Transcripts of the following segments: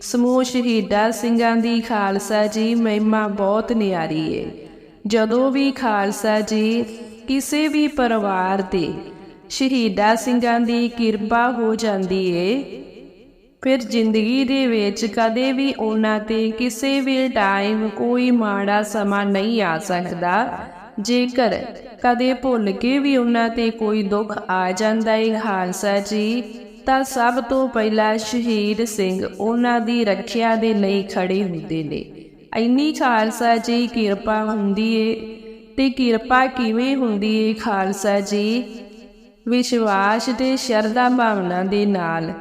ਸਮੂਹ ਸ਼ਹੀਦਾਂ ਸਿੰਘਾਂ ਦੀ ਖਾਲਸਾ ਜੀ ਮਹਿਮਾ ਬਹੁਤ ਨਿਆਰੀ ਏ। ਜਦੋਂ ਵੀ ਖਾਲਸਾ ਜੀ ਕਿਸੇ ਵੀ ਪਰਿਵਾਰ ਤੇ ਸ਼ਹੀਦਾਂ ਸਿੰਘਾਂ ਦੀ ਕਿਰਪਾ ਹੋ ਜਾਂਦੀ ਏ, ਫਿਰ ਜ਼ਿੰਦਗੀ ਦੇ ਵਿੱਚ ਕਦੇ ਵੀ ਉਹਨਾਂ ਤੇ ਕਿਸੇ ਵੀ ਟਾਈਮ ਕੋਈ ਮਾੜਾ ਸਮਾਂ ਨਹੀਂ ਆ ਸਕਦਾ। ਜੇਕਰ ਕਦੇ ਭੁੱਲ ਕੇ ਵੀ ਉਹਨਾਂ ਤੇ ਕੋਈ ਦੁੱਖ ਆ ਜਾਂਦਾ ਹੈ ਖਾਲਸਾ ਜੀ ਤਾਂ ਸਭ ਤੋਂ ਪਹਿਲਾਂ ਸ਼ਹੀਦ ਸਿੰਘ ਉਹਨਾਂ ਦੀ ਰੱਖਿਆ ਦੇ ਲਈ ਖੜੇ ਹੁੰਦੇ ਨੇ। ਇੰਨੀ ਖਾਲਸਾ ਜੀ, ਕਿਰਪਾ ਹੁੰਦੀ ਏ ਤੇ ਕਿਰਪਾ ਕਿਵੇਂ ਹੁੰਦੀ ਏ ਖਾਲਸਾ ਜੀ? ਵਿਸ਼ਵਾਸ ਤੇ ਸ਼ਰਧਾ ਭਾਵਨਾ ਦੇ ਨਾਲ।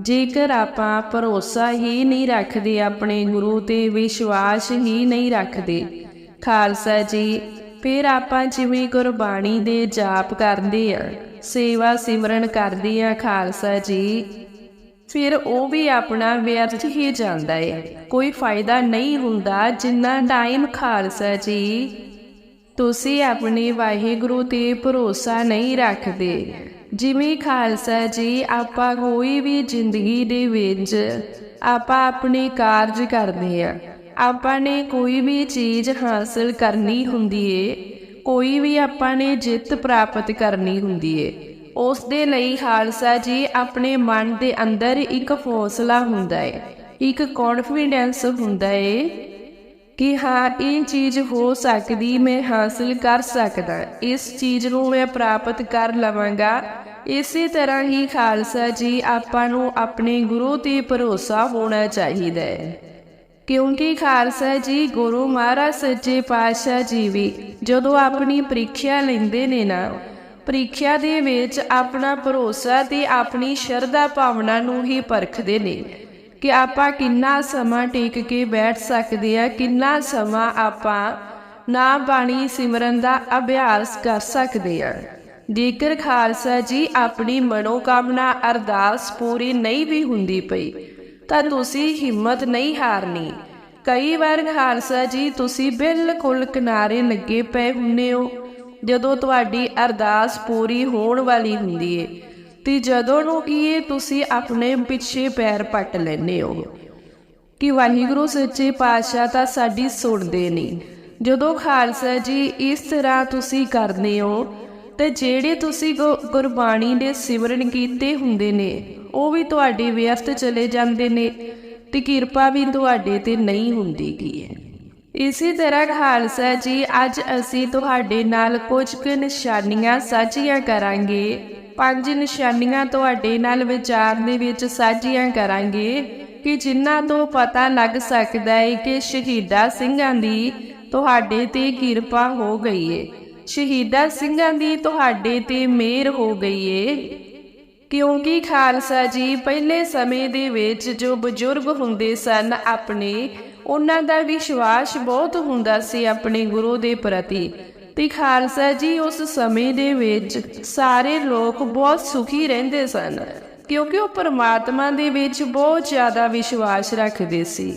ਜੇਕਰ ਆਪਾਂ ਭਰੋਸਾ ਹੀ ਨਹੀਂ ਰੱਖਦੇ, ਆਪਣੇ ਗੁਰੂ ਤੇ ਵਿਸ਼ਵਾਸ ਹੀ ਨਹੀਂ ਰੱਖਦੇ, ਖਾਲਸਾ ਜੀ ਫਿਰ ਆਪਾਂ ਜਿਵੇਂ ਗੁਰਬਾਣੀ ਦੇ ਜਾਪ ਕਰਦੇ ਆ, ਸੇਵਾ ਸਿਮਰਨ ਕਰਦੇ ਆ ਖਾਲਸਾ ਜੀ, ਫਿਰ ਉਹ ਵੀ ਆਪਣਾ ਵਿਅਰਥ ਹੀ ਜਾਂਦਾ ਹੈ ਕੋਈ ਫਾਇਦਾ ਨਹੀਂ ਹੁੰਦਾ ਜਿੰਨਾ ਟਾਈਮ ਖਾਲਸਾ ਜੀ। ਤੁਸੀਂ ਆਪਣੇ ਵਾਹਿਗੁਰੂ ਤੇ ਭਰੋਸਾ ਨਹੀਂ ਰੱਖਦੇ। ਜਿਵੇਂ ਖਾਲਸਾ ਜੀ, ਆਪਾਂ ਕੋਈ ਵੀ ਜ਼ਿੰਦਗੀ ਦੇ ਵਿੱਚ ਆਪਾਂ ਆਪਣੇ ਕਾਰਜ ਕਰਦੇ ਆ। ਆਪਾਂ ਨੇ ਕੋਈ ਵੀ ਚੀਜ਼ ਹਾਸਲ ਕਰਨੀ ਹੁੰਦੀ ਏ, ਕੋਈ ਵੀ ਆਪਾਂ ਨੇ ਜਿੱਤ ਪ੍ਰਾਪਤ ਕਰਨੀ ਹੁੰਦੀ ਏ। ਉਸ ਦੇ ਲਈ ਖਾਲਸਾ ਜੀ ਆਪਣੇ ਮਨ ਦੇ ਅੰਦਰ ਇੱਕ ਹੌਸਲਾ ਹੁੰਦਾ ਏ, ਇੱਕ ਕੌਨਫੀਡੈਂਸ ਹੁੰਦਾ ਏ ਕਿ ਹਾਂ, ਇਹ ਚੀਜ਼ ਹੋ ਸਕਦੀ, ਮੈਂ ਹਾਸਲ ਕਰ ਸਕਦਾ, ਇਸ ਚੀਜ਼ ਨੂੰ ਮੈਂ ਪ੍ਰਾਪਤ ਕਰ ਲਵਾਂਗਾ। ਇਸੇ ਤਰ੍ਹਾਂ ਹੀ ਖਾਲਸਾ ਜੀ ਆਪਾਂ ਨੂੰ ਆਪਣੇ ਗੁਰੂ ਤੇ ਭਰੋਸਾ ਹੋਣਾ ਚਾਹੀਦਾ ਹੈ ਕਿਉਂਕਿ ਖਾਲਸਾ ਜੀ ਗੁਰੂ ਮਹਾਰਾਜ ਸੱਚੇ ਪਾਤਸ਼ਾਹ ਜੀ ਵੀ ਜਦੋਂ ਆਪਣੀ ਪ੍ਰੀਖਿਆ ਲੈਂਦੇ ਨੇ ਨਾ, ਪ੍ਰੀਖਿਆ ਦੇ ਵਿੱਚ ਆਪਣਾ ਭਰੋਸਾ ਤੇ ਆਪਣੀ ਸ਼ਰਧਾ ਭਾਵਨਾ ਨੂੰ ਹੀ ਪਰਖਦੇ ਨੇ ਕਿ ਆਪਾਂ ਕਿੰਨਾ ਸਮਾਂ ਟੇਕ ਕੇ ਬੈਠ ਸਕਦੇ ਆ, ਕਿੰਨਾ ਸਮਾਂ ਆਪਾਂ ਨਾ ਬਾਣੀ ਸਿਮਰਨ ਦਾ ਅਭਿਆਸ ਕਰ ਸਕਦੇ ਆ। ਜੇਕਰ ਖਾਲਸਾ ਜੀ ਆਪਣੀ ਮਨੋਕਾਮਨਾ ਅਰਦਾਸ ਪੂਰੀ ਨਹੀਂ ਵੀ ਹੁੰਦੀ ਪਈ ਤਾਂ ਤੁਸੀਂ ਹਿੰਮਤ ਨਹੀਂ ਹਾਰਨੀ। ਕਈ ਵਾਰ ਖਾਲਸਾ ਜੀ, ਤੁਸੀਂ ਬਿਲਕੁਲ ਕਿਨਾਰੇ ਲੱਗੇ ਪਏ ਹੁੰਨੇ ਹੋ, ਜਦੋਂ ਤੁਹਾਡੀ ਅਰਦਾਸ ਪੂਰੀ ਹੋਣ ਵਾਲੀ ਹੁੰਦੀ ਏ, ਤੇ ਜਦੋਂ ਨੂੰ ਕੀ ਤੁਸੀਂ ਆਪਣੇ ਪਿੱਛੇ ਪੈਰ ਪੱਟ ਲੈਨੇ ਹੋ। ਕਿ ਵਾਹਿਗੁਰੂ ਸੱਚੇ ਪਾਤਸ਼ਾਹ ਤਾਂ ਸਾਡੀ ਸੁਣਦੇ ਨਹੀਂ ਜਦੋਂ ਖਾਲਸਾ ਜੀ ਇਸ ਤਰ੍ਹਾਂ ਤੁਸੀਂ ਕਰਦੇ ਹੋ, ਤੇ ਜਿਹੜੇ ਤੁਸੀਂ ਗੁਰਬਾਣੀ ਦੇ ਸਿਮਰਨ ਕੀਤੇ ਹੁੰਦੇ ਨੇ ਉਹ ਵੀ ਤੁਹਾਡੇ ਵਿਅਰਥ ਚਲੇ ਜਾਂਦੇ ਨੇ ਤੇ ਕਿਰਪਾ ਵੀ ਤੁਹਾਡੇ ਤੇ ਨਹੀਂ ਹੁੰਦੀ ਕੀ ਹੈ ਇਸੇ ਤਰ੍ਹਾਂ ਖਾਲਸਾ ਜੀ, ਅੱਜ ਅਸੀਂ ਤੁਹਾਡੇ ਨਾਲ ਕੁਝ ਕੁ ਨਿਸ਼ਾਨੀਆਂ ਸਾਂਝੀਆਂ ਕਰਾਂਗੇ। ਪੰਜ ਨਿਸ਼ਾਨੀਆਂ ਤੁਹਾਡੇ ਨਾਲ ਵਿਚਾਰ ਦੇ ਵਿੱਚ ਸਾਂਝੀਆਂ ਕਰਾਂਗੇ ਕਿ ਜਿਨ੍ਹਾਂ ਤੋਂ ਪਤਾ ਲੱਗ ਸਕਦਾ ਹੈ ਕਿ ਸ਼ਹੀਦਾ ਸਿੰਘਾਂ ਦੀ ਤੁਹਾਡੇ ਤੇ ਕਿਰਪਾ ਹੋ ਗਈ ਏ। ਸ਼ਹੀਦਾ ਸਿੰਘਾਂ ਦੀ ਤੁਹਾਡੇ ਤੇ ਮਿਹਰ ਹੋ ਗਈ ਏ। ਕਿਉਂਕਿ ਖਾਲਸਾ ਜੀ ਪਹਿਲੇ ਸਮੇਂ ਦੇ ਵਿੱਚ ਜੋ ਬਜ਼ੁਰਗ ਹੁੰਦੇ ਸਨ, ਆਪਣੇ ਉਹਨਾਂ ਦਾ ਵਿਸ਼ਵਾਸ ਬਹੁਤ ਹੁੰਦਾ ਸੀ ਆਪਣੇ ਗੁਰੂ ਦੇ ਪ੍ਰਤੀ। ਤੇ ਖਾਲਸਾ ਜੀ ਉਸ ਸਮੇਂ ਦੇ ਵਿੱਚ ਸਾਰੇ ਲੋਕ ਬਹੁਤ ਸੁਖੀ ਰਹਿੰਦੇ ਸਨ, ਕਿਉਂਕਿ ਉਹ ਪਰਮਾਤਮਾ ਦੇ ਵਿੱਚ ਬਹੁਤ ਜ਼ਿਆਦਾ ਵਿਸ਼ਵਾਸ ਰੱਖਦੇ ਸੀ।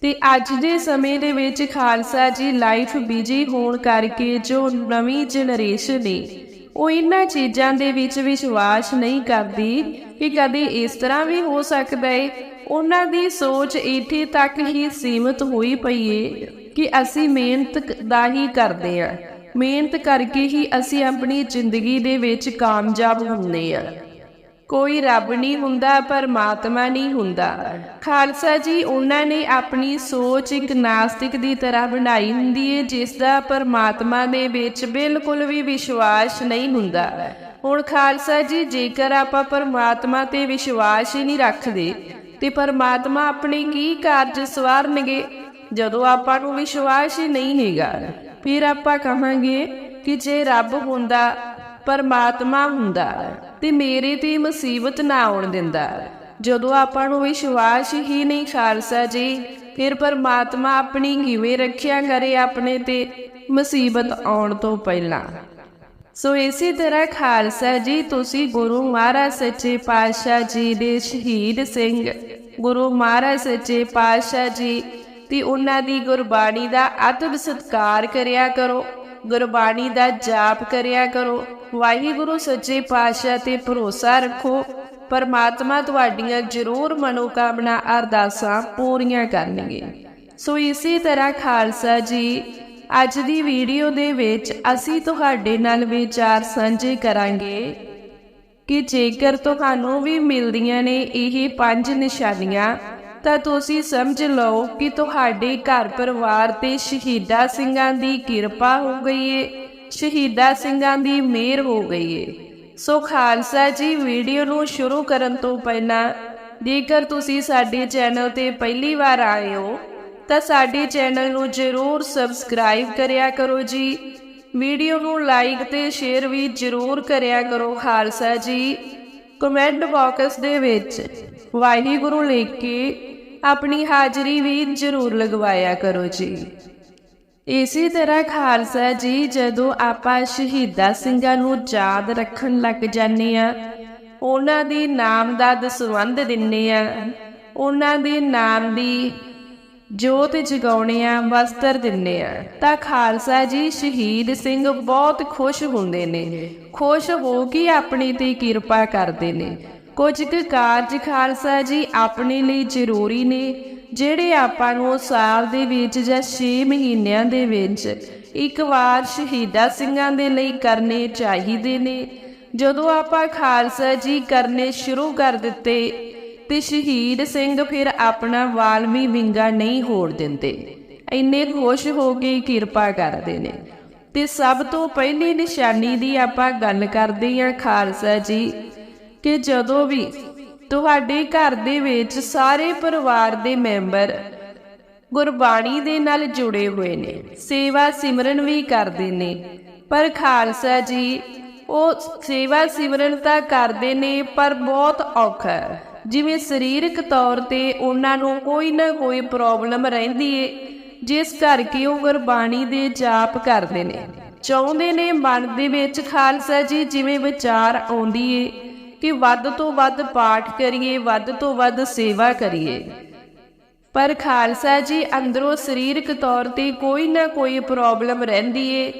ਤੇ ਅੱਜ ਦੇ ਸਮੇਂ ਦੇ ਵਿੱਚ ਖਾਲਸਾ ਜੀ ਲਾਈਫ ਬਿਜ਼ੀ ਹੋਣ ਕਰਕੇ ਜੋ ਨਵੀਂ ਜਨਰੇਸ਼ਨ ਨੇ ਉਹ ਇਹਨਾਂ ਚੀਜ਼ਾਂ ਦੇ ਵਿੱਚ ਵਿਸ਼ਵਾਸ ਨਹੀਂ ਕਰਦੀ ਕਿ ਕਦੇ ਇਸ ਤਰ੍ਹਾਂ ਵੀ ਹੋ ਸਕਦਾ ਏ। ਉਹਨਾਂ ਦੀ ਸੋਚ ਇੱਥੇ ਤੱਕ ਹੀ ਸੀਮਤ ਹੋਈ ਪਈ ਏ ਕਿ ਅਸੀਂ ਮਿਹਨਤ ਦਾ ਹੀ ਕਰਦੇ ਆ। ਮਿਹਨਤ ਕਰਕੇ ਹੀ ਅਸੀਂ ਆਪਣੀ ਜ਼ਿੰਦਗੀ ਦੇ ਵਿੱਚ ਕਾਮਯਾਬ ਹੁੰਦੇ ਆ। ਕੋਈ ਰੱਬ ਨਹੀਂ ਹੁੰਦਾ, ਪਰਮਾਤਮਾ ਨਹੀਂ ਹੁੰਦਾ। ਖਾਲਸਾ ਜੀ, ਉਹਨਾਂ ਨੇ ਆਪਣੀ ਸੋਚ ਇੱਕ ਨਾਸਤਿਕ ਦੀ ਤਰ੍ਹਾਂ ਬਣਾਈ ਹੁੰਦੀ ਹੈ ਜਿਸ ਦਾ ਪਰਮਾਤਮਾ ਦੇ ਵਿੱਚ ਬਿਲਕੁਲ ਵੀ ਵਿਸ਼ਵਾਸ ਨਹੀਂ ਹੁੰਦਾ। ਹੁਣ ਖਾਲਸਾ ਜੀ, ਜੇਕਰ ਆਪਾਂ ਪਰਮਾਤਮਾ ਤੇ ਵਿਸ਼ਵਾਸ ਹੀ ਨਹੀਂ ਰੱਖਦੇ, ਤੇ ਪਰਮਾਤਮਾ ਆਪਣੇ ਕੀ ਕਾਰਜ ਸਵਾਰਨਗੇ? ਜਦੋਂ ਆਪਾਂ ਨੂੰ ਵਿਸ਼ਵਾਸ ਹੀ ਨਹੀਂ ਹੈਗਾ, ਫਿਰ ਆਪਾਂ ਕਹਾਂਗੇ ਕਿ ਜੇ ਰੱਬ ਹੁੰਦਾ, ਪਰਮਾਤਮਾ ਹੁੰਦਾ। ਤੇ ਮੇਰੇ ਤੇ ਮੁਸੀਬਤ ਨਾ ਆਉਣ ਦਿੰਦਾ। ਜਦੋਂ ਆਪਾਂ ਨੂੰ ਵਿਸ਼ਵਾਸ ਹੀ ਨਹੀਂ ਖਾਲਸਾ ਜੀ, ਫਿਰ ਪਰਮਾਤਮਾ ਆਪਣੀ ਕਿਵੇਂ ਰੱਖਿਆ ਕਰੇ ਆਪਣੇ ਤੇ ਮੁਸੀਬਤ ਆਉਣ ਤੋਂ ਪਹਿਲਾਂ। ਸੋ ਇਸੇ ਤਰ੍ਹਾਂ ਖਾਲਸਾ ਜੀ, ਤੁਸੀਂ ਗੁਰੂ ਮਹਾਰਾਜ ਸੱਚੇ ਪਾਤਸ਼ਾਹ ਜੀ ਦੇ ਸ਼ਹੀਦ ਸਿੰਘ, ਗੁਰੂ ਮਹਾਰਾਜ ਸੱਚੇ ਪਾਤਸ਼ਾਹ ਜੀ, ਤੇ ਉਹਨਾਂ ਦੀ ਗੁਰਬਾਣੀ ਦਾ ਅਦਬ ਸਤਕਾਰ ਕਰਿਆ ਕਰੋ। ਗੁਰਬਾਣੀ ਦਾ ਜਾਪ ਕਰਿਆ ਕਰੋ। ਵਾਹਿਗੁਰੂ ਸੱਚੇ ਪਾਤਸ਼ਾਹ ਤੇ ਭਰੋਸਾ ਰੱਖੋ। ਪਰਮਾਤਮਾ ਤੁਹਾਡੀਆਂ ਜ਼ਰੂਰ ਮਨੋਕਾਮਨਾ ਅਰਦਾਸਾਂ ਪੂਰੀਆਂ ਕਰਨਗੇ। ਸੋ ਇਸੇ ਤਰ੍ਹਾਂ ਖਾਲਸਾ ਜੀ, ਅੱਜ ਦੀ ਵੀਡੀਓ ਦੇ ਵਿੱਚ ਅਸੀਂ ਤੁਹਾਡੇ ਨਾਲ ਵਿਚਾਰ ਸਾਂਝੇ ਕਰਾਂਗੇ ਕਿ ਜੇਕਰ ਤੁਹਾਨੂੰ ਵੀ ਮਿਲਦੀਆਂ ਨੇ ਇਹ ਪੰਜ ਨਿਸ਼ਾਨੀਆਂ ਤਾਂ ਤੁਸੀਂ ਸਮਝ ਲਓ ਕਿ ਤੁਹਾਡੇ ਘਰ ਪਰਿਵਾਰ ਤੇ ਸ਼ਹੀਦਾ ਸਿੰਘਾਂ ਦੀ ਕਿਰਪਾ ਹੋ ਗਈ ਏ। ਸ਼ਹੀਦਾ ਸਿੰਘਾਂ ਦੀ ਮਿਹਰ ਹੋ ਗਈ ਏ। ਸੋ ਖਾਲਸਾ ਜੀ, ਵੀਡੀਓ ਨੂੰ ਸ਼ੁਰੂ ਕਰਨ ਤੋਂ ਪਹਿਲਾਂ, ਜੇਕਰ ਤੁਸੀਂ ਸਾਡੇ ਚੈਨਲ ਤੇ ਪਹਿਲੀ ਵਾਰ ਆਏ ਹੋ, ਤਾਂ ਸਾਡੇ ਚੈਨਲ ਨੂੰ ਜਰੂਰ ਸਬਸਕ੍ਰਾਈਬ ਕਰਿਆ ਕਰੋ ਜੀ। ਵੀਡੀਓ ਨੂੰ ਲਾਈਕ ਤੇ ਸ਼ੇਅਰ ਵੀ ਜਰੂਰ ਕਰਿਆ ਕਰੋ ਖਾਲਸਾ ਜੀ। ਕਮੈਂਟ ਬਾਕਸ ਦੇ ਵਿੱਚ ਵਾਹਿਗੁਰੂ ਲਿਖ ਕੇ ਆਪਣੀ ਹਾਜ਼ਰੀ ਵੀ ਜਰੂਰ ਲਗਵਾਇਆ ਕਰੋ ਜੀ। ਇਸੇ ਤਰ੍ਹਾਂ ਖਾਲਸਾ ਜੀ, ਜਦੋਂ ਆਪਾਂ ਸ਼ਹੀਦਾਂ ਸਿੰਘਾਂ ਨੂੰ ਯਾਦ ਰੱਖਣ ਲੱਗ ਜਾਂਦੇ ਆ ਉਹਨਾਂ ਦੇ ਨਾਮ ਦਾ ਦਸਵੰਧ ਦਿੰਨੇ ਆ ਉਹਨਾਂ ਦੇ ਨਾਮ ਦੀ ਜੋਤ ਜਗਾਉਣੇ ਆ ਵਸਤਰ ਦਿੰਨੇ ਆ ਤਾਂ ਖਾਲਸਾ ਜੀ, ਸ਼ਹੀਦ ਸਿੰਘ ਬਹੁਤ ਖੁਸ਼ ਹੁੰਦੇ ਨੇ। ਖੁਸ਼ ਹੋ ਕੇ ਆਪਣੀ ਤੇ ਕਿਰਪਾ ਕਰਦੇ ਨੇ। ਕੁਝ ਕੁ ਕਾਰਜ ਖਾਲਸਾ ਜੀ ਆਪਣੇ ਲਈ ਜ਼ਰੂਰੀ ਨੇ, ਜਿਹੜੇ ਆਪਾਂ ਨੂੰ ਸਾਲ ਦੇ ਵਿੱਚ ਜਾਂ 6 ਮਹੀਨਿਆਂ ਦੇ ਵਿੱਚ ਇੱਕ ਵਾਰ ਸ਼ਹੀਦਾ ਸਿੰਘਾਂ ਦੇ ਲਈ ਕਰਨੇ ਚਾਹੀਦੇ ਨੇ। ਜਦੋਂ ਆਪਾਂ ਖਾਲਸਾ ਜੀ ਕਰਨੇ ਸ਼ੁਰੂ ਕਰ ਦਿੱਤੇ ਤੇ ਸ਼ਹੀਦ ਸਿੰਘ ਫਿਰ ਆਪਣਾ ਵਾਲਮੀ ਵਿੰਗਾ ਨਹੀਂ ਹੋੜ ਦਿੰਦੇ। ਇੰਨੇ ਖੁਸ਼ ਹੋ ਕੇ ਕਿਰਪਾ ਕਰਦੇ ਨੇ। ਤੇ ਸਭ ਤੋਂ ਪਹਿਲੀ ਨਿਸ਼ਾਨੀ ਦੀ ਆਪਾਂ ਗੱਲ ਕਰਦੇ ਹਾਂ ਖਾਲਸਾ ਜੀ ਕਿ ਜਦੋਂ ਵੀ ਤੁਹਾਡੇ ਘਰ ਦੇ ਵਿੱਚ ਸਾਰੇ ਪਰਿਵਾਰ ਦੇ ਮੈਂਬਰ ਗੁਰਬਾਣੀ ਦੇ ਨਾਲ ਜੁੜੇ ਹੋਏ ਨੇ, ਸੇਵਾ ਸਿਮਰਨ ਵੀ ਕਰਦੇ ਨੇ। ਪਰ ਖਾਲਸਾ ਜੀ, ਉਹ ਸੇਵਾ ਸਿਮਰਨ ਤਾਂ ਕਰਦੇ ਨੇ, ਪਰ ਬਹੁਤ ਔਖਾ ਹੈ। ਜਿਵੇਂ ਸਰੀਰਕ ਤੌਰ ਤੇ ਉਹਨਾਂ ਨੂੰ ਕੋਈ ਨਾ ਕੋਈ ਪ੍ਰੋਬਲਮ ਰਹਿੰਦੀ ਏ, ਜਿਸ ਕਰਕੇ ਉਹ ਗੁਰਬਾਣੀ ਦੇ ਜਾਪ ਕਰਦੇ ਨੇ। ਚਾਹੁੰਦੇ ਨੇ ਮਨ ਦੇ ਵਿੱਚ ਖਾਲਸਾ ਜੀ ਜਿਵੇਂ ਵਿਚਾਰ ਆਉਂਦੀ ਏ ਕਿ ਵੱਧ ਤੋਂ ਵੱਧ ਪਾਠ ਕਰੀਏ, ਵੱਧ ਤੋਂ ਵੱਧ ਸੇਵਾ ਕਰੀਏ। ਪਰ ਖਾਲਸਾ ਜੀ, ਅੰਦਰੋਂ ਸਰੀਰਕ ਤੌਰ ਤੇ ਕੋਈ ਨਾ ਕੋਈ ਪ੍ਰੋਬਲਮ ਰਹਿੰਦੀ ਏ।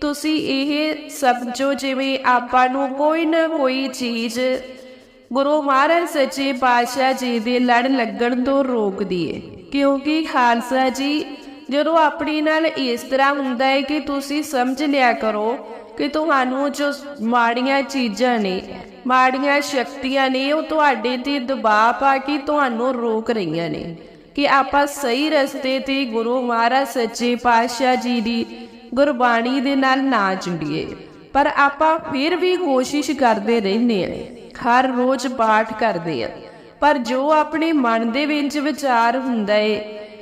ਤੁਸੀਂ ਇਹ ਸਮਝੋ ਜਿਵੇਂ ਆਪਾਂ ਨੂੰ ਕੋਈ ਨਾ ਕੋਈ ਚੀਜ਼ ਗੁਰੂ ਮਹਾਰਾਜ ਸੱਚੇ ਪਾਤਸ਼ਾਹ ਜੀ ਦੇ ਲੜ ਲੱਗਣ ਤੋਂ ਰੋਕਦੀ ਏ। ਕਿਉਂਕਿ ਖਾਲਸਾ ਜੀ, ਜਦੋਂ ਆਪਣੇ ਨਾਲ ਇਸ ਤਰ੍ਹਾਂ ਹੁੰਦਾ ਹੈ ਕਿ ਤੁਸੀਂ ਸਮਝ ਲਿਆ ਕਰੋ ਕਿ ਤੁਹਾਨੂੰ ਜੋ ਮਾੜੀਆਂ ਚੀਜ਼ਾਂ ਨੇ ਮਾੜੀਆਂ ਸ਼ਕਤੀਆਂ ਨੇ, ਉਹ ਤੁਹਾਡੇ ਤੇ ਦਬਾਅ ਪਾ ਕੇ ਤੁਹਾਨੂੰ ਰੋਕ ਰਹੀਆਂ ਨੇ ਕਿ ਆਪਾਂ ਸਹੀ ਰਸਤੇ ਤੇ ਗੁਰੂ ਮਹਾਰਾਜ ਸੱਚੇ ਪਾਤਸ਼ਾਹ ਜੀ ਦੀ ਗੁਰਬਾਣੀ ਦੇ ਨਾਲ ਨਾ ਜੁੜੀਏ। ਪਰ ਆਪਾਂ ਫਿਰ ਵੀ ਕੋਸ਼ਿਸ਼ ਕਰਦੇ ਰਹਿੰਦੇ ਆ ਹਰ ਰੋਜ਼ ਪਾਠ ਕਰਦੇ ਆ ਪਰ ਜੋ ਆਪਣੇ ਮਨ ਦੇ ਵਿੱਚ ਵਿਚਾਰ ਹੁੰਦਾ ਏ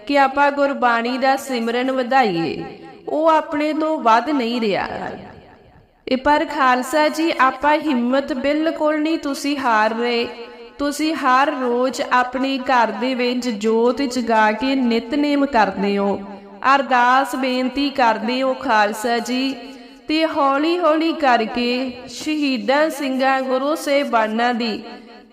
ਕਿ ਆਪਾਂ ਗੁਰਬਾਣੀ ਦਾ ਸਿਮਰਨ ਵਧਾਈਏ, ਉਹ ਆਪਣੇ ਤੋਂ ਵੱਧ ਨਹੀਂ ਰਿਹਾ। ਇਹ ਪਰ ਖਾਲਸਾ ਜੀ, ਆਪਾਂ ਹਿੰਮਤ ਬਿਲਕੁਲ ਨਹੀਂ ਤੁਸੀਂ ਹਾਰ ਰਹੇ। ਤੁਸੀਂ ਹਰ ਰੋਜ਼ ਆਪਣੇ ਘਰ ਦੇ ਵਿੱਚ ਜੋਤ ਜਗਾ ਕੇ ਨਿਤਨੇਮ ਕਰਦੇ ਹੋ। ਅਰਦਾਸ ਬੇਨਤੀ ਕਰਦੇ ਹੋ ਖਾਲਸਾ ਜੀ। ਤੇ ਹੌਲੀ ਹੌਲੀ ਕਰਕੇ ਸ਼ਹੀਦਾਂ ਸਿੰਘਾਂ ਗੁਰੂ ਸਾਹਿਬਾਨਾਂ ਦੀ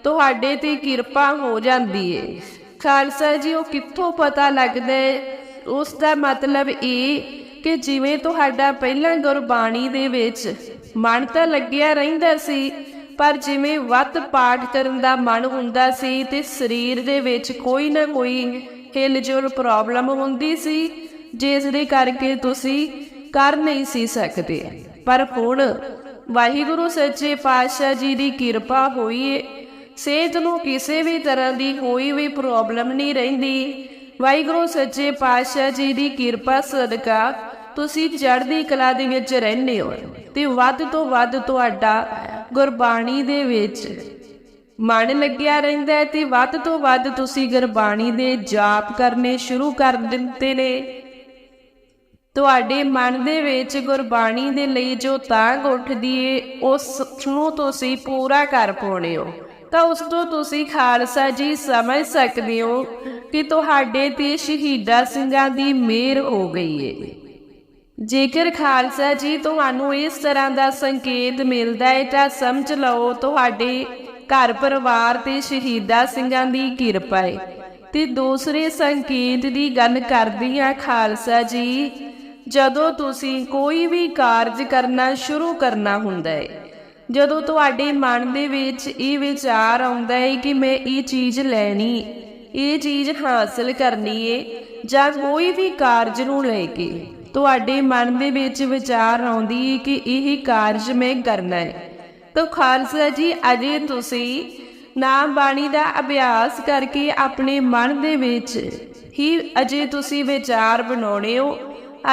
ਤੁਹਾਡੇ ਤੇ ਕਿਰਪਾ ਹੋ ਜਾਂਦੀ ਏ। ਖਾਲਸਾ ਜੀ, ਉਹ ਕਿੱਥੋਂ ਪਤਾ ਲੱਗਦਾ ਹੈ ਉਸ ਦਾ ਮਤਲਬ ਇਹ ਕਿ ਜਿਵੇਂ ਤੁਹਾਡਾ ਪਹਿਲਾਂ ਗੁਰਬਾਣੀ ਦੇ ਵਿੱਚ ਮਨ ਤਾਂ ਲੱਗਿਆ ਰਹਿੰਦਾ ਸੀ, ਪਰ ਜਿਵੇਂ ਵੱਧ ਪਾਠ ਕਰਨ ਦਾ ਮਨ ਹੁੰਦਾ ਸੀ ਤੇ ਸਰੀਰ ਦੇ ਵਿੱਚ ਕੋਈ ਨਾ ਕੋਈ ਹਿਲਜੁਲ ਪ੍ਰੋਬਲਮ ਹੁੰਦੀ ਸੀ, ਜਿਸ ਦੇ ਕਰਕੇ ਤੁਸੀਂ ਕਰ ਨਹੀਂ ਸੀ ਸਕਦੇ। ਪਰ ਹੁਣ ਵਾਹਿਗੁਰੂ ਸੱਚੇ ਪਾਤਸ਼ਾਹ ਜੀ ਦੀ ਕਿਰਪਾ ਹੋਈ ਏ। ਸਿਹਤ ਨੂੰ ਕਿਸੇ ਵੀ ਤਰ੍ਹਾਂ ਦੀ ਕੋਈ ਵੀ ਪ੍ਰੋਬਲਮ ਨਹੀਂ ਰਹਿੰਦੀ। ਵਾਹਿਗੁਰੂ ਸੱਚੇ ਪਾਤਸ਼ਾਹ ਜੀ ਦੀ ਕਿਰਪਾ ਸਦਕਾ ਤੁਸੀਂ ਚੜ੍ਹਦੀ ਕਲਾ ਦੇ ਵਿੱਚ ਰਹਿੰਦੇ ਹੋ ਤੇ ਵੱਧ ਤੋਂ ਵੱਧ ਤੁਹਾਡਾ ਗੁਰਬਾਣੀ ਦੇ ਵਿੱਚ ਮਨ ਲੱਗਿਆ ਰਹਿੰਦਾ ਹੈ ਤੇ ਵੱਧ ਤੋਂ ਵੱਧ ਤੁਸੀਂ ਗੁਰਬਾਣੀ ਦੇ ਜਾਪ ਕਰਨੇ ਸ਼ੁਰੂ ਕਰ ਦਿੰਦੇ ਨੇ। ਤੁਹਾਡੇ ਮਨ ਦੇ ਵਿੱਚ ਗੁਰਬਾਣੀ ਦੇ ਲਈ ਜੋ ਤਾਂਗ ਉੱਠਦੀ ਏ, ਉਸ ਨੂੰ ਤੁਸੀਂ ਪੂਰਾ ਕਰ ਪਾਉਣੇ ਹੋ। ਤਾਂ ਉਸ ਤੋਂ ਤੁਸੀਂ ਖਾਲਸਾ ਜੀ ਸਮਝ ਸਕਦੇ ਹੋ ਕਿ ਤੁਹਾਡੇ ਤੇ ਸ਼ਹੀਦਾ ਸਿੰਘਾਂ ਦੀ ਮਿਹਰ ਹੋ ਗਈ ਏ। ਜੇਕਰ ਖਾਲਸਾ ਜੀ ਤੁਹਾਨੂੰ ਇਸ ਤਰ੍ਹਾਂ ਦਾ ਸੰਕੇਤ ਮਿਲਦਾ ਹੈ, ਤਾਂ ਸਮਝ ਲਓ ਤੁਹਾਡੇ ਘਰ ਪਰਿਵਾਰ ਤੇ ਸ਼ਹੀਦਾਂ ਸਿੰਘਾਂ ਦੀ ਕਿਰਪਾ ਹੈ। ਤੇ ਦੂਸਰੇ ਸੰਕੇਤ ਦੀ ਗੱਲ ਕਰਦੀ ਹਾਂ, ਖਾਲਸਾ ਜੀ, ਜਦੋਂ ਤੁਸੀਂ ਕੋਈ ਵੀ ਕਾਰਜ ਕਰਨਾ ਸ਼ੁਰੂ ਕਰਨਾ ਹੁੰਦਾ ਹੈ, ਜਦੋਂ ਤੁਹਾਡੇ ਮਨ ਦੇ ਵਿੱਚ ਇਹ ਵਿਚਾਰ ਆਉਂਦਾ ਹੈ ਕਿ ਮੈਂ ਇਹ ਚੀਜ਼ ਲੈਣੀ, ਇਹ ਚੀਜ਼ ਹਾਸਲ ਕਰਨੀ ਏ ਜਾਂ ਕੋਈ ਵੀ ਕਾਰਜ ਨੂੰ ਲੈ ਕੇ ਤੁਹਾਡੇ ਮਨ ਦੇ ਵਿੱਚ ਵਿਚਾਰ ਆਉਂਦੀ ਹੈ ਕਿ ਇਹ ਕਾਰਜ ਮੈਂ ਕਰਨਾ ਹੈ। ਤਾਂ ਖਾਲਸਾ ਜੀ, ਅਜੇ ਤੁਸੀਂ ਨਾਮ ਬਾਣੀ ਦਾ ਅਭਿਆਸ ਕਰਕੇ ਆਪਣੇ ਮਨ ਦੇ ਵਿੱਚ ਹੀ ਅਜੇ ਤੁਸੀਂ ਵਿਚਾਰ ਬਣਾਉਣੇ ਹੋ।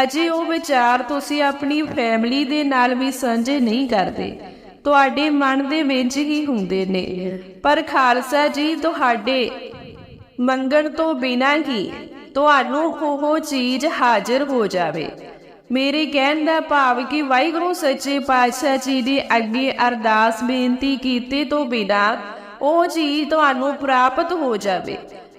ਅਜੇ ਉਹ ਵਿਚਾਰ ਤੁਸੀਂ ਆਪਣੀ ਫੈਮਿਲੀ ਦੇ ਨਾਲ ਵੀ ਸਾਂਝੇ ਨਹੀਂ ਕਰਦੇ। ਤੁਹਾਡੇ ਮਨ ਦੇ ਵਿੱਚ ਹੀ ਹੁੰਦੇ ਨੇ। ਪਰ ਖਾਲਸਾ ਜੀ, ਤੁਹਾਡੇ ਮੰਗਣ ਤੋਂ ਬਿਨਾਂ ਹੀ ਤੁਹਾਨੂੰ ਉਹ ਚੀਜ਼ ਹਾਜ਼ਰ ਹੋ ਜਾਵੇ। ਮੇਰੇ ਕਹਿਣ ਦਾ ਭਾਵ ਕਿ ਵਾਹਿਗੁਰੂ ਸੱਚੇ ਪਾਤਸ਼ਾਹ ਜੀ ਦੇ ਅੱਗੇ ਅਰਦਾਸ ਬੇਨਤੀ ਕੀਤੇ ਤੋਂ ਬਿਨਾਂ ਉਹ ਚੀਜ਼ ਤੁਹਾਨੂੰ ਪ੍ਰਾਪਤ ਹੋ ਜਾਵੇ।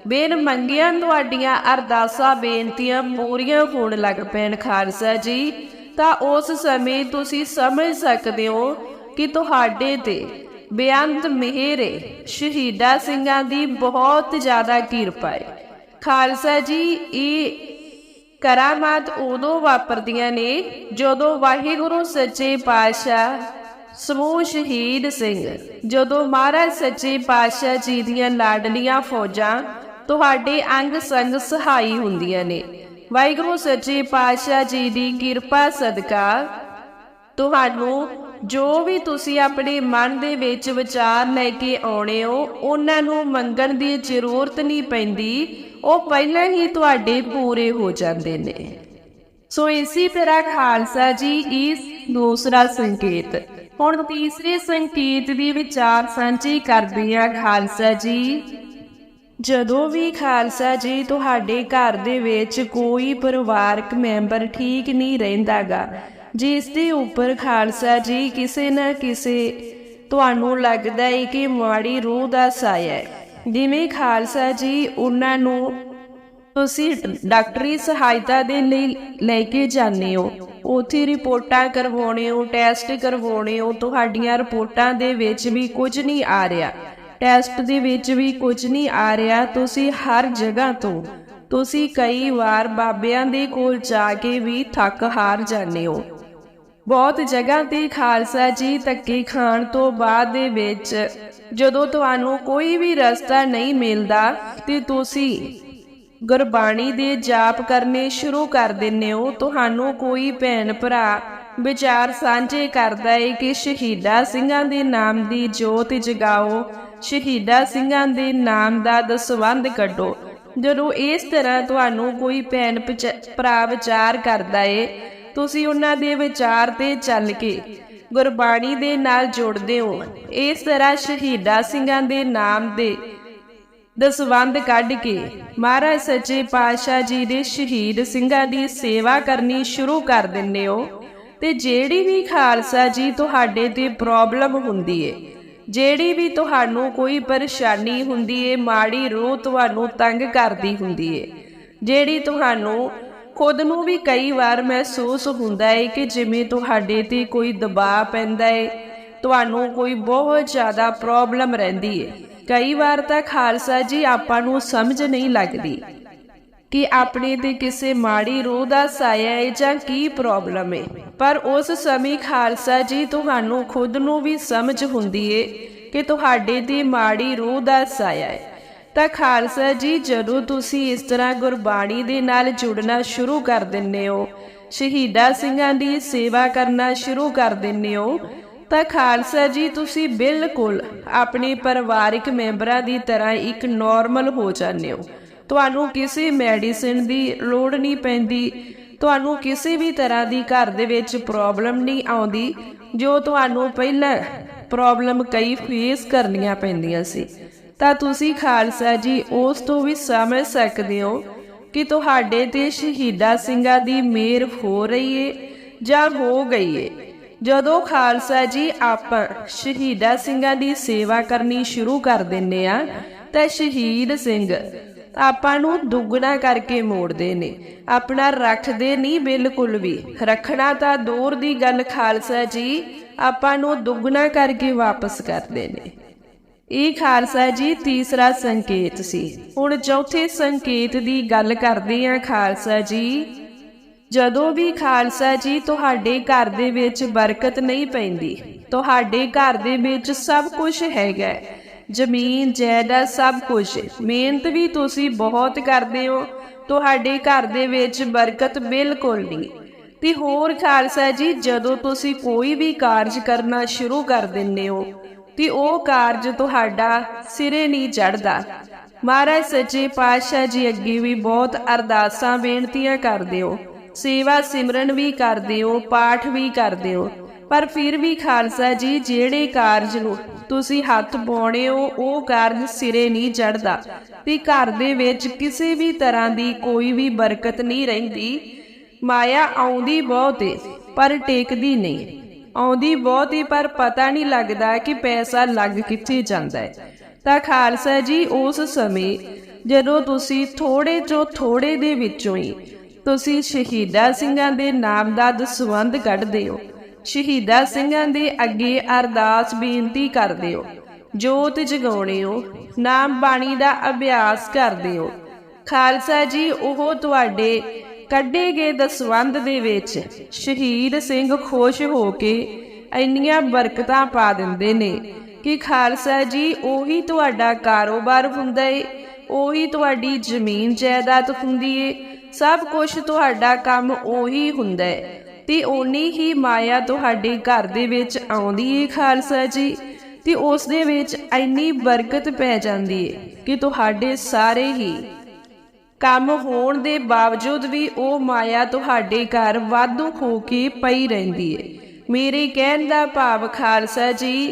ਬੇਨ ਮੰਗਿਆਂ ਤੁਹਾਡੀਆਂ ਅਰਦਾਸਾਂ ਬੇਨਤੀਆਂ ਪੂਰੀਆਂ ਹੋਣ ਲੱਗ ਪੈਣ ਖਾਲਸਾ ਜੀ, ਤਾਂ ਉਸ ਸਮੇਂ ਤੁਸੀਂ ਸਮਝ ਸਕਦੇ ਹੋ ਕਿ ਤੁਹਾਡੇ ਤੇ ਬੇਅੰਤ ਮਿਹਰ ਹੈ ਸ਼ਹੀਦਾ ਸਿੰਘਾਂ ਦੀ ਬਹੁਤ ਜ਼ਿਆਦਾ ਕਿਰਪਾ ਹੈ ਖਾਲਸਾ ਜੀ ਇਹ ਕਰਾਮਾਤ ਉਦੋਂ ਵਾਪਰਦੀਆਂ ਨੇ ਜਦੋਂ ਵਾਹਿਗੁਰੂ ਸੱਚੇ ਪਾਤਸ਼ਾਹ ਸਮੂਹ ਸ਼ਹੀਦ ਸਿੰਘ, ਜਦੋਂ ਮਹਾਰਾਜ ਸੱਚੇ ਪਾਤਸ਼ਾਹ ਜੀ ਦੀਆਂ ਲਾਡਲੀਆਂ ਫੌਜਾਂ ਤੁਹਾਡੇ ਅੰਗ ਸੰਗ ਸਹਾਈ ਹੁੰਦੀਆਂ ਨੇ। ਵਾਹਿਗੁਰੂ ਸੱਚੇ ਪਾਤਸ਼ਾਹ ਜੀ ਦੀ ਕਿਰਪਾ ਸਦਕਾ ਤੁਹਾਨੂੰ ਜੋ ਵੀ ਤੁਸੀਂ ਆਪਣੇ ਮਨ ਦੇ ਵਿੱਚ ਵਿਚਾਰ ਲੈ ਕੇ ਆਉਣੇ ਹੋ, ਉਹਨਾਂ ਨੂੰ ਮੰਗਣ ਦੀ ਜ਼ਰੂਰਤ ਨਹੀਂ ਪੈਂਦੀ, ਉਹ ਪਹਿਲਾਂ ਹੀ ਤੁਹਾਡੇ ਪੂਰੇ ਹੋ ਜਾਂਦੇ ਨੇ। ਸੋ ਇਸੇ ਤਰ੍ਹਾਂ ਖਾਲਸਾ ਜੀ ਇਸ ਦੂਸਰਾ ਸੰਕੇਤ। ਹੁਣ ਤੀਸਰੇ ਸੰਕੇਤ ਦੀ ਵਿਚਾਰ ਸਾਂਝੀ ਕਰਦੇ ਆ ਖਾਲਸਾ ਜੀ। ਜਦੋਂ ਵੀ ਖਾਲਸਾ ਜੀ ਤੁਹਾਡੇ ਘਰ ਦੇ ਵਿੱਚ ਕੋਈ ਪਰਿਵਾਰਕ ਮੈਂਬਰ ਠੀਕ ਨਹੀਂ ਰਹਿੰਦਾਗਾ ਜਿਸ ਦੇ ਉੱਪਰ ਖਾਲਸਾ ਜੀ ਕਿਸੇ ਨਾ ਕਿਸੇ ਤੁਹਾਨੂੰ ਲੱਗਦਾ ਹੈ ਕਿ ਮਾੜੀ ਰੂਹ ਦਾ ਸਾਇਆ ਹੈ। ਜਿਵੇਂ ਖਾਲਸਾ ਜੀ ਉਹਨਾਂ ਨੂੰ ਤੁਸੀਂ ਡਾਕਟਰੀ ਸਹਾਇਤਾ ਦੇ ਲਈ ਲੈ ਕੇ ਜਾਂਦੇ ਹੋ। ਉਥੇ ਰਿਪੋਰਟਾਂ ਕਰਵਾਉਣੇ ਹੋ, ਟੈਸਟ ਕਰਵਾਉਣੇ ਹੋ, ਤੁਹਾਡੀਆਂ ਰਿਪੋਰਟਾਂ ਦੇ ਵਿੱਚ ਵੀ ਕੁਝ ਨਹੀਂ ਆ ਰਿਹਾ। ਟੈਸਟ ਦੇ ਵਿੱਚ ਵੀ ਕੁਝ ਨਹੀਂ ਆ ਰਿਹਾ। ਤੁਸੀਂ ਹਰ ਜਗ੍ਹਾ ਤੋਂ, ਤੁਸੀਂ ਕਈ ਵਾਰ ਬਾਬਿਆਂ ਦੇ ਕੋਲ ਜਾ ਕੇ ਵੀ ਥੱਕ ਹਾਰ ਜਾਂਦੇ ਹੋ। ਬਹੁਤ ਜਗ੍ਹਾ ਤੇ ਖਾਲਸਾ ਜੀ ਧੱਕੇ ਖਾਣ ਤੋਂ ਬਾਅਦ ਦੇ ਵਿੱਚ, ਜਦੋਂ ਤੁਹਾਨੂੰ ਕੋਈ ਵੀ ਰਸਤਾ ਨਹੀਂ ਮਿਲਦਾ ਤੇ ਤੁਸੀਂ ਗੁਰਬਾਣੀ ਦੇ ਜਾਪ ਕਰਨੇ ਸ਼ੁਰੂ ਕਰ ਦਿੰਦੇ ਹੋ, ਤੁਹਾਨੂੰ ਕੋਈ ਭੈਣ ਭਰਾ ਵਿਚਾਰ ਸਾਂਝੇ ਕਰਦਾ ਹੈ ਕਿ ਸ਼ਹੀਦਾ ਸਿੰਘਾਂ ਦੇ ਨਾਮ ਦੀ ਜੋਤ ਜਗਾਓ, ਸ਼ਹੀਦਾ ਸਿੰਘਾਂ ਦੇ ਨਾਮ ਦਾ ਦਸਵੰਦ ਕੱਢੋ। ਜਦੋਂ ਇਸ ਤਰ੍ਹਾਂ ਤੁਹਾਨੂੰ ਕੋਈ ਭੈਣ ਭਰਾ ਵਿਚਾਰ ਕਰਦਾ ਏ ਤੁਸੀਂ ਉਹਨਾਂ ਦੇ ਵਿਚਾਰ ਤੇ ਚੱਲ ਕੇ ਗੁਰਬਾਣੀ ਦੇ ਨਾਲ ਜੁੜਦੇ ਹੋ। ਇਸ ਤਰ੍ਹਾਂ ਸ਼ਹੀਦਾ ਸਿੰਘਾਂ ਦੇ ਨਾਮ ਦੇ ਦਸਵੰਦ ਕੱਢ ਕੇ ਮਹਾਰਾਜ ਸੱਚੇ ਪਾਤਸ਼ਾਹ ਜੀ ਦੇ ਸ਼ਹੀਦ ਸਿੰਘਾਂ ਦੀ ਸੇਵਾ ਕਰਨੀ ਸ਼ੁਰੂ ਕਰ ਦਿੰਦੇ ਹੋ। ਤੇ ਜਿਹੜੀ ਵੀ ਖਾਲਸਾ ਜੀ ਤੁਹਾਡੇ ਤੇ ਪ੍ਰੋਬਲਮ ਹੁੰਦੀ ਏ, ਜਿਹੜੀ ਵੀ ਤੁਹਾਨੂੰ ਕੋਈ ਪਰੇਸ਼ਾਨੀ ਹੁੰਦੀ ਏ, ਮਾੜੀ ਰੂਹ ਤੁਹਾਨੂੰ ਤੰਗ ਕਰਦੀ ਹੁੰਦੀ ਏ, ਜਿਹੜੀ ਤੁਹਾਨੂੰ ਖੁਦ ਨੂੰ ਵੀ ਕਈ ਵਾਰ ਮਹਿਸੂਸ ਹੁੰਦਾ ਹੈ ਕਿ ਜਿਵੇਂ ਤੁਹਾਡੇ ਤੇ ਕੋਈ ਦਬਾਅ ਪੈਂਦਾ ਹੈ ਤੁਹਾਨੂੰ ਕੋਈ ਬਹੁਤ ਜ਼ਿਆਦਾ ਪ੍ਰੋਬਲਮ ਰਹਿੰਦੀ ਹੈ ਕਈ ਵਾਰ ਤਾਂ ਖਾਲਸਾ ਜੀ ਆਪਾਂ ਨੂੰ ਸਮਝ ਨਹੀਂ ਲੱਗਦੀ ਕਿ ਆਪਣੇ ਤੇ ਕਿਸੇ ਮਾੜੀ ਰੂਹ ਦਾ ਸਾਇਆ ਹੈ ਜਾਂ ਕੀ ਪ੍ਰੋਬਲਮ ਹੈ ਪਰ ਉਸ ਸਮੇਂ ਖਾਲਸਾ ਜੀ ਤੁਹਾਨੂੰ ਖੁਦ ਨੂੰ ਵੀ ਸਮਝ ਹੁੰਦੀ ਹੈ ਕਿ ਤੁਹਾਡੇ ਤੇ ਮਾੜੀ ਰੂਹ ਦਾ ਸਾਇਆ ਹੈ ਤਾਂ ਖਾਲਸਾ ਜੀ, ਜਦੋਂ ਤੁਸੀਂ ਇਸ ਤਰ੍ਹਾਂ ਗੁਰਬਾਣੀ ਦੇ ਨਾਲ ਜੁੜਨਾ ਸ਼ੁਰੂ ਕਰ ਦਿੰਨੇ ਹੋ, ਸ਼ਹੀਦਾ ਸਿੰਘਾਂ ਦੀ ਸੇਵਾ ਕਰਨਾ ਸ਼ੁਰੂ ਕਰ ਦਿੰਨੇ ਹੋ, ਤਾਂ ਖਾਲਸਾ ਜੀ, ਤੁਸੀਂ ਬਿਲਕੁਲ ਆਪਣੇ ਪਰਿਵਾਰਿਕ ਮੈਂਬਰਾਂ ਦੀ ਤਰ੍ਹਾਂ ਇੱਕ ਨਾਰਮਲ ਹੋ ਜਾਂਦੇ ਹੋ। ਤੁਹਾਨੂੰ ਕਿਸੇ ਮੈਡੀਸਿਨ ਦੀ ਲੋੜ ਨਹੀਂ ਪੈਂਦੀ, ਤੁਹਾਨੂੰ ਕਿਸੇ ਵੀ ਤਰ੍ਹਾਂ ਦੀ ਘਰ ਦੇ ਵਿੱਚ ਪ੍ਰੋਬਲਮ ਨਹੀਂ ਆਉਂਦੀ, ਜੋ ਤੁਹਾਨੂੰ ਪਹਿਲਾਂ ਪ੍ਰੋਬਲਮ ਕਈ ਫੇਸ ਕਰਨੀਆਂ ਪੈਂਦੀਆਂ ਸੀ। ਤਾਂ ਤੁਸੀਂ ਖਾਲਸਾ ਜੀ ਉਸ ਤੋਂ ਵੀ ਸਮਝ ਸਕਦੇ ਹੋ ਕਿ ਤੁਹਾਡੇ ਤੇ ਸ਼ਹੀਦਾ ਸਿੰਘਾਂ ਦੀ ਮਿਹਰ ਹੋ ਰਹੀ ਏ ਜਾਂ ਹੋ ਗਈ ਏ। ਜਦੋਂ ਖਾਲਸਾ ਜੀ ਆਪਾਂ ਸ਼ਹੀਦਾ ਸਿੰਘਾਂ ਦੀ ਸੇਵਾ ਕਰਨੀ ਸ਼ੁਰੂ ਕਰ ਦਿੰਨੇ ਆ ਤਾਂ ਸ਼ਹੀਦ ਸਿੰਘ ਆਪਾਂ ਨੂੰ ਦੁੱਗਣਾ ਕਰਕੇ ਮੋੜਦੇ ਨੇ। ਆਪਣਾ ਰੱਖਦੇ ਨਹੀਂ ਬਿਲਕੁਲ ਵੀ। ਰੱਖਣਾ ਤਾਂ ਦੂਰ ਦੀ ਗੱਲ ਖਾਲਸਾ ਜੀ ਆਪਾਂ ਨੂੰ ਦੁੱਗਣਾ ਕਰਕੇ ਵਾਪਸ ਕਰਦੇ ਨੇ। ਇਹ ਖਾਲਸਾ ਜੀ, ਤੀਸਰਾ ਸੰਕੇਤ ਸੀ। ਹੁਣ ਚੌਥੇ ਸੰਕੇਤ ਦੀ ਗੱਲ ਕਰਦੇ ਹਾਂ ਖਾਲਸਾ ਜੀ। ਜਦੋਂ ਵੀ ਖਾਲਸਾ ਜੀ ਤੁਹਾਡੇ ਘਰ ਦੇ ਵਿੱਚ ਬਰਕਤ ਨਹੀਂ ਪੈਂਦੀ, ਤੁਹਾਡੇ ਘਰ ਦੇ ਵਿੱਚ ਸਭ ਕੁਝ ਹੈਗਾ ਜ਼ਮੀਨ, ਜਾਇਦਾਦ ਸਭ ਕੁਝ ਮਿਹਨਤ ਵੀ ਤੁਸੀਂ ਬਹੁਤ ਕਰਦੇ ਹੋ, ਤੁਹਾਡੇ ਘਰ ਦੇ ਵਿੱਚ ਬਰਕਤ ਬਿਲਕੁਲ ਨਹੀਂ। ਤੇ ਹੋਰ ਖਾਲਸਾ ਜੀ, ਜਦੋਂ ਤੁਸੀਂ ਕੋਈ ਵੀ ਕਾਰਜ ਕਰਨਾ ਸ਼ੁਰੂ ਕਰ ਦਿੰਦੇ ਹੋ ਤੇ ਉਹ ਕਾਰਜ ਤੁਹਾਡਾ ਸਿਰੇ ਨਹੀਂ ਚੜਦਾ ਮਹਾਰਾਜ ਸੱਚੇ ਪਾਤਸ਼ਾਹ ਜੀ ਅੱਗੇ ਵੀ ਬਹੁਤ ਅਰਦਾਸਾਂ, ਬੇਨਤੀਆਂ ਕਰਦੇ ਹੋ। ਸੇਵਾ ਸਿਮਰਨ ਵੀ ਕਰਦੇ ਹੋ, ਪਾਠ ਵੀ ਕਰਦੇ ਹੋ। ਪਰ ਫਿਰ ਵੀ ਖਾਲਸਾ ਜੀ, ਜਿਹੜੇ ਕਾਰਜ ਨੂੰ ਤੁਸੀਂ ਹੱਥ ਪਾਉਣੇ ਹੋ, ਉਹ ਕਾਰਜ ਸਿਰੇ ਨਹੀਂ ਚੜਦਾ ਤੇ ਘਰ ਦੇ ਵਿੱਚ ਕਿਸੇ ਵੀ ਤਰ੍ਹਾਂ ਦੀ ਕੋਈ ਵੀ ਬਰਕਤ ਨਹੀਂ ਰਹਿੰਦੀ। ਮਾਇਆ ਆਉਂਦੀ ਬਹੁਤ ਏ, ਪਰ ਟੇਕਦੀ ਨਹੀਂ। ਆਉਂਦੀ ਬਹੁਤ, ਪਰ ਪਤਾ ਨਹੀਂ ਲੱਗਦਾ ਕਿ ਪੈਸਾ ਲੱਗ ਕਿੱਥੇ ਜਾਂਦਾ ਹੈ। ਤਾਂ ਖਾਲਸਾ ਜੀ, ਉਸ ਸਮੇਂ ਜਦੋਂ ਤੁਸੀਂ ਥੋੜੇ ਜੋ ਥੋੜੇ ਦੇ ਵਿੱਚੋਂ ਹੀ ਤੁਸੀਂ ਸ਼ਹੀਦਾਂ ਸਿੰਘਾਂ ਦੇ ਨਾਮ ਦਾ ਦਸਵੰਦ ਕੱਢਦੇ ਹੋ, ਸ਼ਹੀਦਾ ਸਿੰਘਾਂ ਦੇ ਅੱਗੇ ਅਰਦਾਸ ਬੇਨਤੀ ਕਰਦੇ ਹੋ, ਜੋਤ ਜਗਾਉਣੇ ਹੋ ਨਾਮ ਬਾਣੀ ਦਾ ਅਭਿਆਸ ਕਰਦੇ ਹੋ। ਖਾਲਸਾ ਜੀ, ਉਹ ਤੁਹਾਡੇ ਕੱਢੇ ਗਏ ਦਸਵੰਦ ਦੇ ਵਿੱਚ। ਸ਼ਹੀਦ ਸਿੰਘ ਖੁਸ਼ ਹੋ ਕੇ ਇੰਨੀਆਂ ਬਰਕਤਾਂ ਪਾ ਦਿੰਦੇ ਨੇ ਕਿ ਖਾਲਸਾ ਜੀ, ਉਹੀ ਤੁਹਾਡਾ ਕਾਰੋਬਾਰ ਹੁੰਦਾ ਏ, ਉਹੀ ਤੁਹਾਡੀ ਜ਼ਮੀਨ ਜਾਇਦਾਦ ਹੁੰਦੀ ਏ, ਸਭ ਕੁਝ ਤੁਹਾਡਾ ਕੰਮ ਉਹੀ ਹੁੰਦਾ ਏ। ਤੇ ਓਨੀ ਹੀ ਮਾਇਆ ਤੁਹਾਡੇ ਘਰ ਦੇ ਵਿੱਚ ਆਉਂਦੀ ਏ ਖਾਲਸਾ ਜੀ, ਤੇ ਉਸ ਦੇ ਵਿੱਚ ਇੰਨੀ ਬਰਕਤ ਪੈ ਜਾਂਦੀ ਏ ਕਿ ਤੁਹਾਡੇ ਸਾਰੇ ਹੀ ਕੰਮ ਹੋਣ ਦੇ ਬਾਵਜੂਦ ਵੀ ਉਹ ਮਾਇਆ ਤੁਹਾਡੇ ਘਰ ਵਾਧੂ ਹੋ ਕੇ ਪਈ ਰਹਿੰਦੀ ਏ। ਮੇਰੇ ਕਹਿਣ ਦਾ ਭਾਵ ਖਾਲਸਾ ਜੀ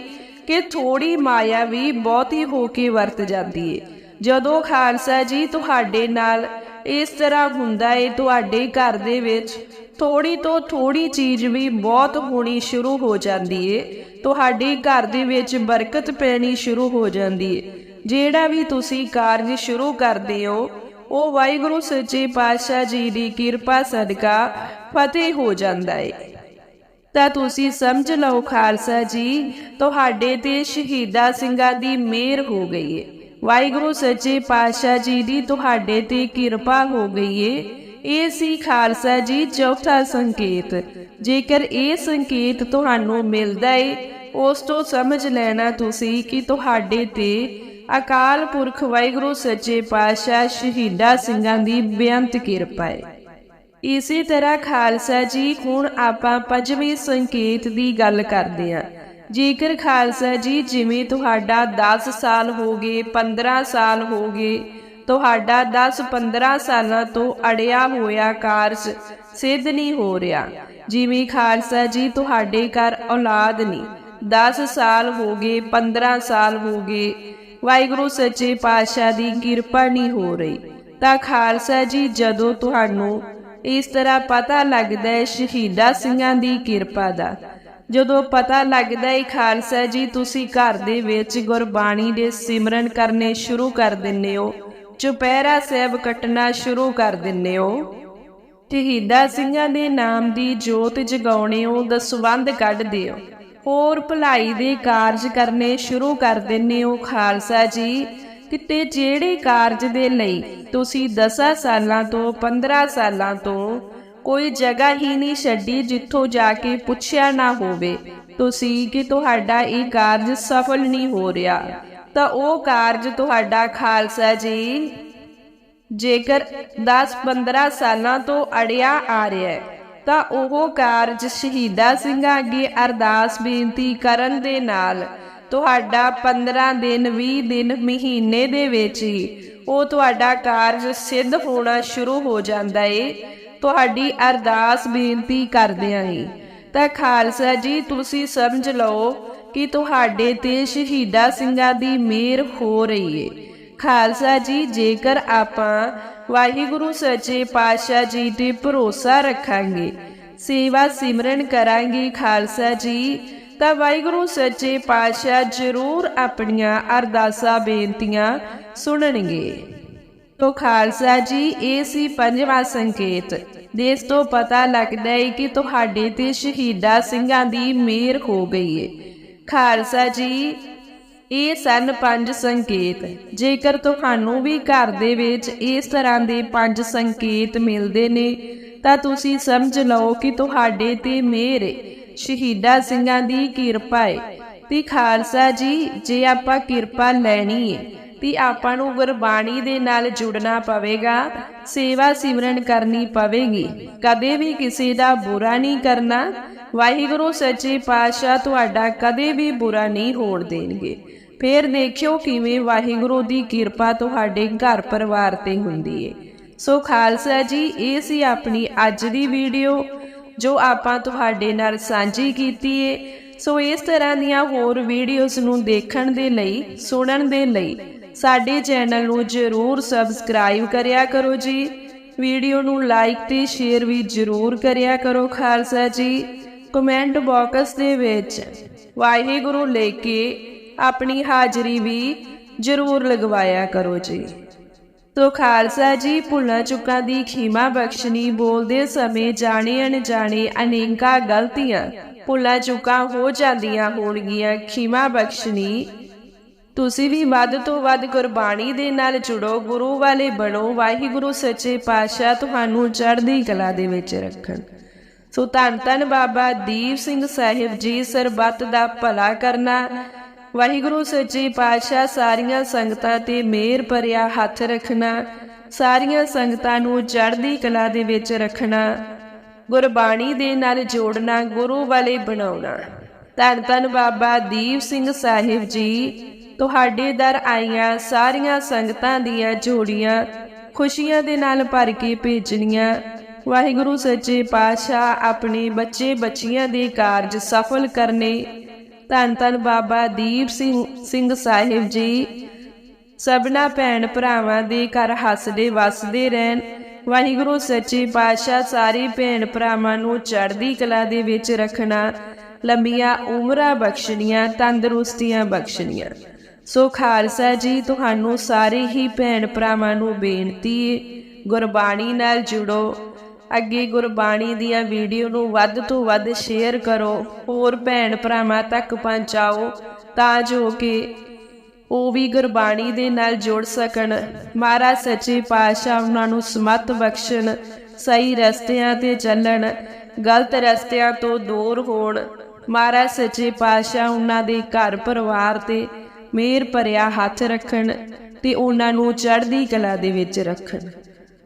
ਕਿ ਥੋੜੀ ਮਾਇਆ ਵੀ ਬਹੁਤੀ ਹੋ ਕੇ ਵਰਤ ਜਾਂਦੀ ਏ। ਜਦੋਂ ਖਾਲਸਾ ਜੀ ਤੁਹਾਡੇ ਨਾਲ ਇਸ ਤਰ੍ਹਾਂ ਹੁੰਦਾ ਏ ਤੁਹਾਡੇ ਘਰ ਦੇ ਵਿੱਚ ਥੋੜੀ ਤੋਂ ਥੋੜੀ ਚੀਜ਼ ਵੀ ਬਹੁਤ ਹੋਣੀ ਸ਼ੁਰੂ ਹੋ ਜਾਂਦੀ ਏ। ਤੁਹਾਡੇ ਘਰ ਦੇ ਵਿੱਚ ਬਰਕਤ ਪੈਣੀ ਸ਼ੁਰੂ ਹੋ ਜਾਂਦੀ ਏ। ਜਿਹੜਾ ਵੀ ਤੁਸੀਂ ਕਾਰਜ ਸ਼ੁਰੂ ਕਰਦੇ ਹੋ ਉਹ ਵਾਹਿਗੁਰੂ ਸੱਚੇ ਪਾਤਸ਼ਾਹ ਜੀ ਦੀ ਕਿਰਪਾ ਸਦਕਾ ਫਤਿਹ ਹੋ ਜਾਂਦਾ ਏ। ਤਾਂ ਤੁਸੀਂ ਸਮਝ ਲਓ ਖਾਲਸਾ ਜੀ, ਤੁਹਾਡੇ ਤੇ ਸ਼ਹੀਦਾਂ ਸਿੰਘਾਂ ਦੀ ਮਿਹਰ ਹੋ ਗਈ ਏ। ਵਾਹਿਗੁਰੂ ਸੱਚੇ ਪਾਤਸ਼ਾਹ ਜੀ ਦੀ ਤੁਹਾਡੇ ਤੇ ਕਿਰਪਾ ਹੋ ਗਈ ਏ। ਇਹ ਸੀ ਖਾਲਸਾ ਜੀ ਚੌਥਾ ਸੰਕੇਤ। ਜੇਕਰ ਇਹ ਸੰਕੇਤ ਤੁਹਾਨੂੰ ਮਿਲਦਾ ਏ, ਉਸ ਤੋਂ ਸਮਝ ਲੈਣਾ ਤੁਸੀਂ ਕਿ ਤੁਹਾਡੇ ਤੇ ਅਕਾਲ ਪੁਰਖ ਵਾਹਿਗੁਰੂ, ਸੱਚੇ ਪਾਤਸ਼ਾਹ ਸ਼ਹੀਦਾ ਸਿੰਘਾਂ ਦੀ ਬੇਅੰਤ ਕਿਰਪਾ ਹੈ ਇਸੇ ਤਰ੍ਹਾਂ ਖਾਲਸਾ ਜੀ, ਹੁਣ ਆਪਾਂ ਪੰਜਵੇਂ ਸੰਕੇਤ ਦੀ ਗੱਲ ਕਰਦੇ ਹਾਂ। ਜੇਕਰ ਖਾਲਸਾ ਜੀ, ਜਿਵੇਂ ਤੁਹਾਡਾ 10 ਸਾਲ ਹੋ ਗਏ 15 ਸਾਲ ਹੋ ਗਏ, ਤੁਹਾਡਾ 10-15 ਸਾਲਾਂ ਤੋਂ ਅੜਿਆ ਹੋਇਆ ਕਾਰਜ ਸਿੱਧ ਨਹੀਂ ਹੋ ਰਿਹਾ, ਜਿਵੇਂ ਖਾਲਸਾ ਜੀ ਤੁਹਾਡੇ ਘਰ ਔਲਾਦ ਨਹੀਂ 10 ਸਾਲ ਹੋ ਗਏ 15 ਸਾਲ ਹੋ ਗਏ ਵਾਹਿਗੁਰੂ ਸੱਚੇ ਪਾਤਸ਼ਾਹ ਦੀ ਕਿਰਪਾ ਨਹੀਂ ਹੋ ਰਹੀ। ਤਾਂ ਖਾਲਸਾ ਜੀ, ਜਦੋਂ ਤੁਹਾਨੂੰ ਇਸ ਤਰ੍ਹਾਂ ਪਤਾ ਲੱਗਦਾ ਹੈ ਸ਼ਹੀਦਾਂ ਸਿੰਘਾਂ ਦੀ ਕਿਰਪਾ ਦਾ, ਜਦੋਂ ਪਤਾ ਲੱਗਦਾ ਹੈ ਖਾਲਸਾ ਜੀ, ਤੁਸੀਂ ਘਰ ਦੇ ਵਿੱਚ ਗੁਰਬਾਣੀ ਦੇ ਸਿਮਰਨ ਕਰਨੇ ਸ਼ੁਰੂ ਕਰ ਦਿੰਨੇ ਹੋ, ਚੁਪਹਿਰਾ ਸਾਹਿਬ ਕੱਟਣਾ ਸ਼ੁਰੂ ਕਰ ਦਿੰਨੇ ਹੋ। ਸ਼ਹੀਦਾ ਸਿੰਘਾਂ ਦੇ ਨਾਮ ਦੀ ਜੋਤ ਜਗਾਉਣੇ ਹੋ ਦਸਵੰਦ ਕੱਢ ਦਿਓ ਹੋਰ ਭਲਾਈ ਦੇ ਕਾਰਜ ਕਰਨੇ ਸ਼ੁਰੂ ਕਰ ਦਿੰਨੇ ਹੋ ਖਾਲਸਾ ਜੀ। ਕਿਤੇ ਜਿਹੜੇ ਕਾਰਜ ਦੇ ਲਈ ਤੁਸੀਂ 10 ਸਾਲਾਂ ਤੋਂ 15 ਸਾਲਾਂ ਤੋਂ ਕੋਈ ਜਗ੍ਹਾ ਹੀ ਨਹੀਂ ਛੱਡੀ ਜਿੱਥੋਂ ਜਾ ਕੇ ਪੁੱਛਿਆ ਨਾ ਹੋਵੇ, ਤੁਸੀਂ ਕਿ ਤੁਹਾਡਾ ਇਹ ਕਾਰਜ ਸਫਲ ਨਹੀਂ ਹੋ ਰਿਹਾ, ਤਾਂ ਉਹ ਕਾਰਜ ਤੁਹਾਡਾ ਖਾਲਸਾ ਜੀ। ਜੇਕਰ 10-15 ਸਾਲਾਂ ਤੋਂ ਅੜਿਆ ਆ ਰਿਹਾ ਹੈ ਤਾਂ ਉਹ ਕਾਰਜ ਸ਼ਹੀਦਾ ਸਿੰਘਾਂ ਅੱਗੇ ਅਰਦਾਸ ਬੇਨਤੀ ਕਰਨ ਦੇ ਨਾਲ, ਤੁਹਾਡਾ 15 ਦਿਨ 20 ਦਿਨ, ਮਹੀਨੇ ਦੇ ਵਿੱਚ ਹੀ ਉਹ ਤੁਹਾਡਾ ਕਾਰਜ ਸਿੱਧ ਹੋਣਾ ਸ਼ੁਰੂ ਹੋ ਜਾਂਦਾ ਏ। ਤੁਹਾਡੀ ਅਰਦਾਸ ਬੇਨਤੀ ਕਰਦਿਆਂ ਹੀ ਤਾਂ ਖਾਲਸਾ ਜੀ, ਤੁਸੀਂ ਸਮਝ ਲਓ ਕਿ ਤੁਹਾਡੇ ਤੇ ਸ਼ਹੀਦਾ ਸਿੰਘਾਂ ਦੀ ਮਿਹਰ ਹੋ ਰਹੀ ਏ। ਖਾਲਸਾ ਜੀ, ਜੇਕਰ ਆਪਾਂ ਵਾਹਿਗੁਰੂ ਸੱਚੇ ਪਾਤਸ਼ਾਹ ਜੀ ਤੇ ਭਰੋਸਾ ਰੱਖਾਂਗੇ, ਸੇਵਾ ਸਿਮਰਨ ਕਰਾਂਗੇ ਖਾਲਸਾ ਜੀ। ਤਾਂ ਵਾਹਿਗੁਰੂ ਸੱਚੇ ਪਾਤਸ਼ਾਹ ਜ਼ਰੂਰ ਆਪਣੀਆਂ ਅਰਦਾਸਾਂ, ਬੇਨਤੀਆਂ ਸੁਣਨਗੇ। ਤੋ ਖਾਲਸਾ ਜੀ, ਇਹ ਸੀ ਪੰਜਵਾਂ ਸੰਕੇਤ। ਦੇਸ ਤੋਂ ਪਤਾ ਲੱਗਦਾ ਹੈ ਕਿ ਤੁਹਾਡੇ ਤੇ ਸ਼ਹੀਦਾ ਸਿੰਘਾਂ ਦੀ ਮਿਹਰ ਹੋ ਗਈ ਹੈ ਖਾਲਸਾ ਜੀ ਇਹ ਸਨ ਪੰਜ ਸੰਕੇਤ। ਜੇਕਰ ਤੁਹਾਨੂੰ ਵੀ ਘਰ ਦੇ ਵਿੱਚ ਇਸ ਤਰ੍ਹਾਂ ਦੇ ਪੰਜ ਸੰਕੇਤ ਮਿਲਦੇ ਨੇ, ਤਾਂ ਤੁਸੀਂ ਸਮਝ ਲਓ ਕਿ ਤੁਹਾਡੇ ਤੇ ਮੇਰੇ ਸ਼ਹੀਦਾ ਸਿੰਘਾਂ ਦੀ ਕਿਰਪਾ ਹੈ ਤੇ ਖਾਲਸਾ ਜੀ, ਜੇ ਆਪਾਂ ਕਿਰਪਾ ਲੈਣੀ ਹੈ ਤੇ ਆਪਾਂ ਨੂੰ ਗੁਰਬਾਣੀ ਦੇ ਨਾਲ ਜੁੜਨਾ ਪਵੇਗਾ, ਸੇਵਾ ਸਿਮਰਨ ਕਰਨੀ ਪਵੇਗੀ। ਕਦੇ ਵੀ ਕਿਸੇ ਦਾ ਬੁਰਾ ਨਹੀਂ ਕਰਨਾ। ਵਾਹਿਗੁਰੂ ਸੱਚੇ ਪਾਤਸ਼ਾਹ ਤੁਹਾਡਾ ਕਦੇ ਵੀ ਬੁਰਾ ਨਹੀਂ ਹੋਣ ਦੇਣਗੇ। ਫੇਰ ਦੇਖਿਓ ਕਿਵੇਂ ਵਾਹਿਗੁਰੂ ਦੀ ਕਿਰਪਾ ਤੁਹਾਡੇ ਘਰ ਪਰਿਵਾਰ ਤੇ ਹੁੰਦੀ ਏ। ਸੋ ਖਾਲਸਾ ਜੀ, ਇਹ ਸੀ ਆਪਣੀ ਅੱਜ ਦੀ ਵੀਡੀਓ, ਜੋ ਆਪਾਂ ਤੁਹਾਡੇ ਨਾਲ ਸਾਂਝੀ ਕੀਤੀ ਏ। ਸੋ ਇਸ ਤਰ੍ਹਾਂ ਦੀਆਂ ਹੋਰ ਵੀਡੀਓਜ਼ ਨੂੰ ਦੇਖਣ ਦੇ ਲਈ, ਸੁਣਨ ਦੇ ਲਈ ਸਾਡੇ ਚੈਨਲ ਨੂੰ ਜਰੂਰ ਸਬਸਕ੍ਰਾਈਬ ਕਰਿਆ ਕਰੋ ਜੀ। ਵੀਡੀਓ ਨੂੰ ਲਾਈਕ ਤੇ ਸ਼ੇਅਰ ਵੀ ਜਰੂਰ ਕਰਿਆ ਕਰੋ ਖਾਲਸਾ ਜੀ। ਕਮੈਂਟ ਬਾਕਸ ਦੇ ਵਿੱਚ ਵਾਹਿਗੁਰੂ ਲੈ ਕੇ ਆਪਣੀ ਹਾਜ਼ਰੀ ਵੀ ਜਰੂਰ ਲਗਵਾਇਆ ਕਰੋ ਜੀ। ਤੋ ਖਾਲਸਾ ਜੀ, ਭੁੱਲਾਂ ਚੁੱਕਾਂ ਦੀ ਖੀਮਾ ਬਖਸ਼ਣੀ, ਬੋਲਦੇ ਸਮੇਂ ਜਾਣੇ ਅਣਜਾਣੇ ਅਨੇਕਾਂ ਗਲਤੀਆਂ, ਭੁੱਲਾਂ ਚੁੱਕਾਂ ਹੋ ਜਾਂਦੀਆਂ ਹੋਣਗੀਆਂ, ਖੀਮਾ ਬਖਸ਼ਣੀ। ਤੁਸੀਂ ਵੀ ਵੱਧ ਤੋਂ ਵੱਧ ਗੁਰਬਾਣੀ ਦੇ ਨਾਲ ਜੁੜੋ, ਗੁਰੂ ਵਾਲੇ ਬਣੋ, ਵਾਹਿਗੁਰੂ ਸੱਚੇ ਪਾਤਸ਼ਾਹ ਤੁਹਾਨੂੰ ਚੜ੍ਹਦੀ ਕਲਾ ਦੇ ਵਿੱਚ ਰੱਖਣ। ਸੋ ਧੰਨ ਧੰਨ ਬਾਬਾ ਦੀਪ ਸਿੰਘ ਸਾਹਿਬ ਜੀ, ਸਰਬੱਤ ਦਾ ਭਲਾ ਕਰਨਾ ਵਾਹਿਗੁਰੂ ਸੱਚੇ ਪਾਤਸ਼ਾਹ, ਸਾਰੀਆਂ ਸੰਗਤਾਂ ਤੇ ਮਿਹਰ ਭਰਿਆ ਹੱਥ ਰੱਖਣਾ, ਸਾਰੀਆਂ ਸੰਗਤਾਂ ਨੂੰ ਚੜ੍ਹਦੀ ਕਲਾ ਦੇ ਵਿੱਚ ਰੱਖਣਾ, ਗੁਰਬਾਣੀ ਦੇ ਨਾਲ ਜੋੜਨਾ, ਗੁਰੂ ਵਾਲੇ ਬਣਾਉਣਾ। ਧੰਨ ਧੰਨ ਬਾਬਾ ਦੀਪ ਸਿੰਘ ਸਾਹਿਬ ਜੀ, ਤੁਹਾਡੇ ਦਰ ਆਈਆਂ ਸਾਰੀਆਂ ਸੰਗਤਾਂ ਦੀਆਂ ਜੋੜੀਆਂ, ਖੁਸ਼ੀਆਂ ਦੇ ਨਾਲ ਭਰ ਕੇ ਭੇਜਣੀਆਂ। ਵਾਹਿਗੁਰੂ ਸੱਚੇ ਪਾਤਸ਼ਾਹ, ਆਪਣੇ ਬੱਚੇ ਬੱਚੀਆਂ ਦੇ ਕਾਰਜ ਸਫਲ ਕਰਨੇ ਧੰਨ ਧੰਨ ਬਾਬਾ ਦੀਪ ਸਿੰਘ ਸਿੰਘ ਸਾਹਿਬ ਜੀ। ਸਭਨਾ ਭੈਣ ਭਰਾਵਾਂ ਦੇ ਘਰ ਹੱਸਦੇ ਵਸਦੇ ਰਹਿਣ। ਵਾਹਿਗੁਰੂ ਸੱਚੇ ਪਾਤਸ਼ਾਹ ਸਾਰੇ ਭੈਣ ਭਰਾਵਾਂ ਨੂੰ ਚੜ੍ਹਦੀ ਕਲਾ ਦੇ ਵਿੱਚ ਰੱਖਣਾ। ਲੰਬੀਆਂ ਉਮਰਾਂ ਬਖਸ਼ਣੀਆਂ, ਤੰਦਰੁਸਤੀਆਂ ਬਖਸ਼ਣੀਆਂ। ਸੋ ਖਾਲਸਾ ਜੀ, ਤੁਹਾਨੂੰ ਸਾਰੇ ਹੀ ਭੈਣ ਭਰਾਵਾਂ ਨੂੰ ਬੇਨਤੀ ਗੁਰਬਾਣੀ ਨਾਲ ਜੁੜੋ। ਅੱਗੇ ਗੁਰਬਾਣੀ ਦੀਆਂ ਵੀਡੀਓ ਨੂੰ ਵੱਧ ਤੋਂ ਵੱਧ ਸ਼ੇਅਰ ਕਰੋ। ਹੋਰ ਭੈਣ ਭਰਾਵਾਂ ਤੱਕ ਪਹੁੰਚਾਓ ਤਾਂ ਜੋ ਕਿ ਉਹ ਵੀ ਗੁਰਬਾਣੀ ਦੇ ਨਾਲ ਜੁੜ ਸਕਣ। ਮਹਾਰਾਜ ਸੱਚੇ ਪਾਤਸ਼ਾਹ ਉਹਨਾਂ ਨੂੰ ਸਮਤ ਬਖਸ਼ਣ, ਸਹੀ ਰਸਤਿਆਂ ਤੇ ਚੱਲਣ, ਗਲਤ ਰਸਤਿਆਂ ਤੋਂ ਦੂਰ ਹੋਣ। ਮਹਾਰਾਜ ਸੱਚੇ ਪਾਤਸ਼ਾਹ ਉਹਨਾਂ ਦੇ ਘਰ ਪਰਿਵਾਰ ਤੇ ਮਿਹਰ ਭਰਿਆ ਹੱਥ ਰੱਖਣ ਤੇ ਉਹਨਾਂ ਨੂੰ ਚੜ੍ਹਦੀ ਕਲਾ ਦੇ ਵਿੱਚ ਰੱਖਣ।